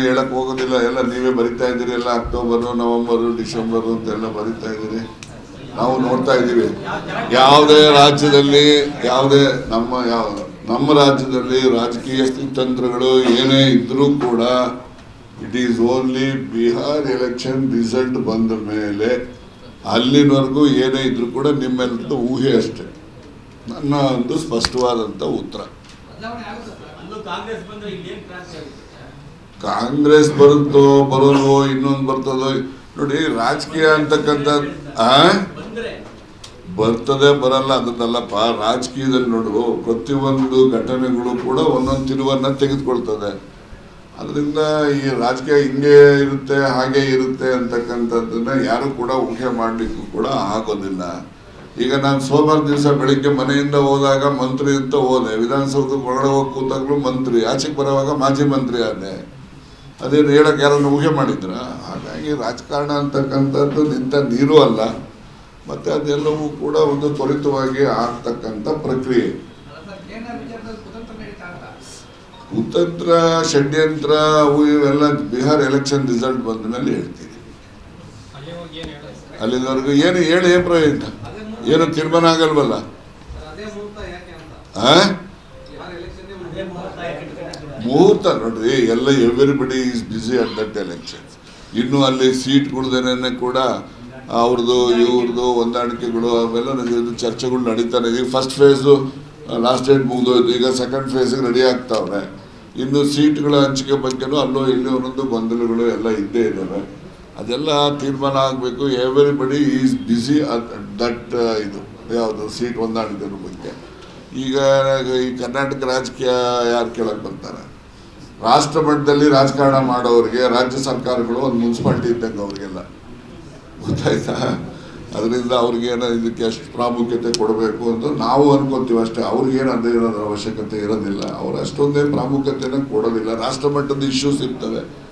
ಹೇಳಕ್ ಹೋಗೋದಿಲ್ಲ, ಎಲ್ಲ ನೀವೇ ಬರಿತಾ ಇದ್ದೀರಿ, ಎಲ್ಲ ಅಕ್ಟೋಬರ್, ನವೆಂಬರ್, ಡಿಸೆಂಬರ್ ಅಂತೆಲ್ಲ ಬರಿತಾ ಇದ್ದೀರಿ. ನಾವು ನೋಡ್ತಾ ಇದ್ದೀವಿ. ಯಾವುದೇ ರಾಜ್ಯದಲ್ಲಿ, ಯಾವುದೇ ನಮ್ಮ ಯಾವ, ನಮ್ಮ ರಾಜ್ಯದಲ್ಲಿ ರಾಜಕೀಯ ಸ್ಥಿತಂತ್ರಗಳು ಏನೇ ಇದ್ರೂ ಕೂಡ it is only Bihar election result ಬಂದ ಮೇಲೆ ಅಲ್ಲಿನವರೆಗೂ ಏನೇ ಇದ್ರೂ ಕೂಡ ನಿಮ್ಮೆಲ್ಲರದ್ದು ಊಹೆ ಅಷ್ಟೇ. ನನ್ನ ಒಂದು ಸ್ಪಷ್ಟವಾದಂಥ ಉತ್ತರ. ಕಾಂಗ್ರೆಸ್ ಬರುತ್ತೋ, ಬರೋದೋ, ಇನ್ನೊಂದು ಬರ್ತದೋ, ನೋಡಿ, ರಾಜಕೀಯ ಅಂತಕ್ಕಂಥ ಬರ್ತದೆ, ಬರಲ್ಲ ಅದನ್ನಲ್ಲಪ್ಪ ರಾಜಕೀಯದಲ್ಲಿ ನೋಡು, ಪ್ರತಿಯೊಂದು ಘಟನೆಗಳು ಕೂಡ ಒಂದೊಂದು ತಿರುವನ್ನ ತೆಗೆದುಕೊಳ್ತದೆ. ಅದರಿಂದ ಈ ರಾಜಕೀಯ ಹಿಂಗೆ ಇರುತ್ತೆ, ಹಾಗೆ ಇರುತ್ತೆ ಅಂತಕ್ಕಂಥದ್ದನ್ನ ಯಾರು ಕೂಡ ಊಹೆ ಮಾಡಲಿಕ್ಕೂ ಕೂಡ ಆಗೋದಿಲ್ಲ. ಈಗ ನಾನು ಸೋಮವಾರ ದಿವಸ ಬೆಳಿಗ್ಗೆ ಮನೆಯಿಂದ ಹೋದಾಗ ಮಂತ್ರಿ ಅಂತ ಹೋದೆ. ವಿಧಾನಸೌಧಕ್ಕೆ ಒಳಗಡೆ ಹೋಗಿ ಕೂತಾಗ್ಲೂ ಮಂತ್ರಿ, ಆಚೆಗೆ ಬರುವಾಗ ಮಾಜಿ ಮಂತ್ರಿ ಆದೆ. ಅದೇನು ಹೇಳೋಕ್ಕೆ ಯಾರನ್ನು ಊಹೆ ಮಾಡಿದ್ರ? ಹಾಗಾಗಿ ರಾಜಕಾರಣ ಅಂತಕ್ಕಂಥದ್ದು ನಿಂತ ನೀರು ಅಲ್ಲ. ಮತ್ತೆ ಅದೆಲ್ಲವೂ ಕೂಡ ಒಂದು ತ್ವರಿತವಾಗಿ ಆಗ್ತಕ್ಕಂಥ ಪ್ರಕ್ರಿಯೆ. ಕುತಂತ್ರ ಷಡ್ಯಂತ್ರ ಅವು ಇವೆಲ್ಲ ಬಿಹಾರ್ ಎಲೆಕ್ಷನ್ ರಿಸಲ್ಟ್ ಬಂದ ಮೇಲೆ ಹೇಳ್ತೀನಿ ಅಲ್ಲಿ ಹೋಗಿ ಏನು ಹೇಳಿ ಏನು ಪ್ರಯೋಜನ ಏನು ತೀರ್ಮಾನ ಆಗಲ್ವಲ್ಲ? ಅದೇ ಮುಹೂರ್ತ ನೋಡ್ರಿ, ಎಲ್ಲ everybody is busy at that election ಇನ್ನು ಅಲ್ಲಿ ಸೀಟ್ಗಳ್ದೇನೆ ಕೂಡ ಅವ್ರದ್ದು ಇವ್ರದ್ದು ಹೊಂದಾಣಿಕೆಗಳು, ಅವೆಲ್ಲ ಚರ್ಚೆಗಳು ನಡೀತಾನೆ ಈಗ ಫಸ್ಟ್ ಫೇಸು ಲಾಸ್ಟ್ ಡೇಟ್ ಮುಗಿದೋಯ್ತು, ಈಗ ಸೆಕೆಂಡ್ ಫೇಸಿಗೆ ರೆಡಿ ಆಗ್ತಾವ್ರೆ. ಇನ್ನು ಸೀಟ್ಗಳ ಹಂಚಿಕೆ ಬಗ್ಗೆನೂ ಅಲ್ಲೋ ಇಲ್ಲಿ ಒಂದೊಂದು ಗೊಂದಲಗಳು ಎಲ್ಲ ಇದ್ದೇ ಇದ್ದಾವೆ. ಅದೆಲ್ಲ ತೀರ್ಮಾನ ಆಗಬೇಕು. ಎವ್ರಿಬಡಿ ಈಸ್ ಬಿಸಿ ದಟ್ ಇದು, ಯಾವುದು ಸೀಟ್ ಹೊಂದಾಣಿಕೆ ಬಗ್ಗೆ. ಈಗ ಈ ಕರ್ನಾಟಕ ರಾಜಕೀಯ ಯಾರು ಕೇಳಕ್ ಬರ್ತಾರೆ? ರಾಷ್ಟ್ರ ಮಟ್ಟದಲ್ಲಿ ರಾಜಕಾರಣ ಮಾಡೋರಿಗೆ ರಾಜ್ಯ ಸರ್ಕಾರಗಳು ಒಂದು ಮುನ್ಸಿಪಾಲ್ಟಿ ಇದ್ದಂಗೆ ಅವ್ರಿಗೆಲ್ಲ. ಗೊತ್ತಾಯ್ತಾ? ಅದರಿಂದ ಅವ್ರಿಗೇನು ಇದಕ್ಕೆ ಅಷ್ಟು ಪ್ರಾಮುಖ್ಯತೆ ಕೊಡಬೇಕು ಅಂತ ನಾವು ಅನ್ಕೊಂತೀವಿ ಅಷ್ಟೇ. ಅವ್ರಿಗೇನು ಅದೇ ಇರೋದ್ರ ಅವಶ್ಯಕತೆ ಇರೋದಿಲ್ಲ. ಅವ್ರು ಅಷ್ಟೊಂದೇ ಪ್ರಾಮುಖ್ಯತೆನ ಕೊಡೋದಿಲ್ಲ. ರಾಷ್ಟ್ರ ಮಟ್ಟದ ಇಶ್ಯೂಸ್ ಇರ್ತವೆ.